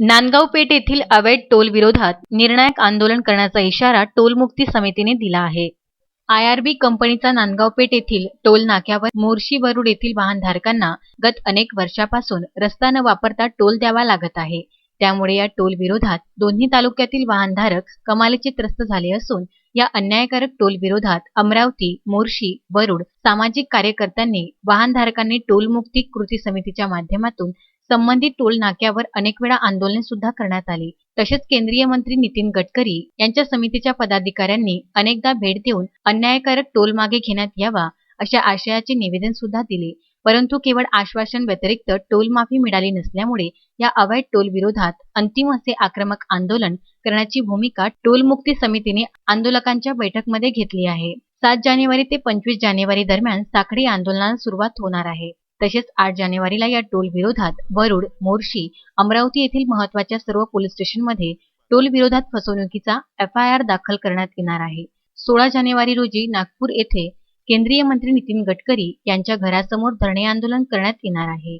नांदगाव पेठ येथील अवैध टोल विरोधात निर्णायक आंदोलन करण्याचा इशारा टोलमुक्ती समितीने दिला आहे. आयआरबी कंपनीचा नांदगाव पेठ येथील टोल नाक्यावर मोर्शी वरुड येथील वाहनधारकांना गत अनेक वर्षापासून रस्ता न वापरता टोल द्यावा लागत आहे. त्यामुळे या टोल विरोधात दोन्ही तालुक्यातील वाहनधारक कमालीचे त्रस्त झाले असून या अन्यायकारक टोल विरोधात अमरावती मोर्शी वरुड सामाजिक कार्यकर्त्यांनी वाहनधारकांनी टोलमुक्ती कृती समितीच्या माध्यमातून संबंधित टोल नाक्यावर अनेक वेळा आंदोलन सुद्धा करण्यात आली. तसेच केंद्रीय मंत्री नितीन गडकरी यांच्या समितीच्या पदाधिकाऱ्यांनी अनेकदा भेट देऊन अन्यायकारक टोल मागे घेण्यात यावा अशा आशयाचे निवेदन सुद्धा दिले. परंतु केवळ आश्वासन व्यतिरिक्त टोल माफी मिळाली नसल्यामुळे या अवैध टोल विरोधात अंतिम असे आक्रमक आंदोलन करण्याची भूमिका टोलमुक्ती समितीने आंदोलकांच्या बैठकमध्ये घेतली आहे. सात जानेवारी ते पंचवीस जानेवारी दरम्यान साखळी आंदोलनाला सुरुवात होणार आहे. तसेच आठ जानेवारीला या टोल विरोधात वरुड मोर्शी अमरावती येथील महत्त्वाच्या सर्व पोलीस स्टेशनमध्ये टोल विरोधात फसवणुकीचा एफ आय आर दाखल करण्यात येणार आहे. सोळा जानेवारी रोजी नागपूर येथे केंद्रीय मंत्री नितीन गडकरी यांच्या घरासमोर धरणे आंदोलन करण्यात येणार आहे.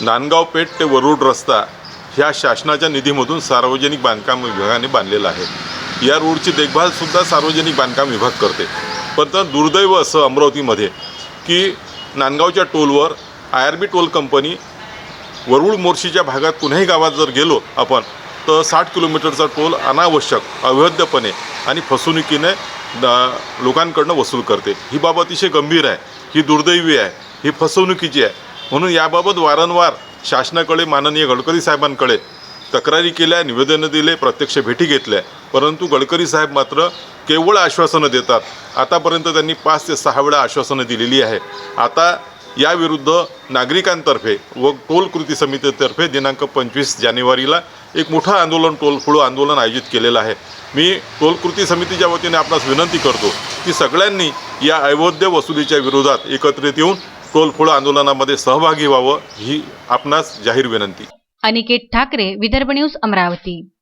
नांदगाव पेठ ते वरुड रस्ता ह्या शासनाच्या निधीमधून सार्वजनिक बांधकाम विभागाने बांधलेला आहे. या रोडची देखभालसुद्धा सार्वजनिक बांधकाम विभाग करते. पण दुर्दैव असं अमरावतीमध्ये की नांदगावच्या टोलवर I R B toll company Warud मोर्शीच्या भागात कुठल्याही गावात जर गेलो आपण तर साठ किलोमीटरचा टोल अनावश्यक अवैधपणे आणि फसवणुकीने लोकांकडनं वसूल करते. ही बाब अतिशय गंभीर आहे ही दुर्दैवी आहे ही फसवणुकीची आहे. म्हणून याबाबत वारंवार शासनाकडे माननीय गडकरी साहेबांकडे तक्रारी केल्या निवेदनं दिले प्रत्यक्ष भेटी घेतल्या. परंतु गडकरी साहेब मात्र केवळ आश्वासनं देतात. आतापर्यंत त्यांनी पाच ते सहा वेळा आश्वासनं दिलेली आहे. आता याविरुद्ध नागरिकांतर्फे व टोल कृती समितीतर्फे दिनांक पंचवीस जानेवारीला एक मोठं आंदोलन टोल फोडो आंदोलन आयोजित केलेलं आहे. मी टोल कृती समितीच्या वतीने आपणास विनंती करतो की सगळ्यांनी या अवैध वसुलीच्या विरोधात एकत्रित येऊन टोल फोडो आंदोलनामध्ये सहभागी व्हावं ही आपणास जाहीर विनंती. अनिकेत ठाकरे विदर्भ न्यूज अमरावती.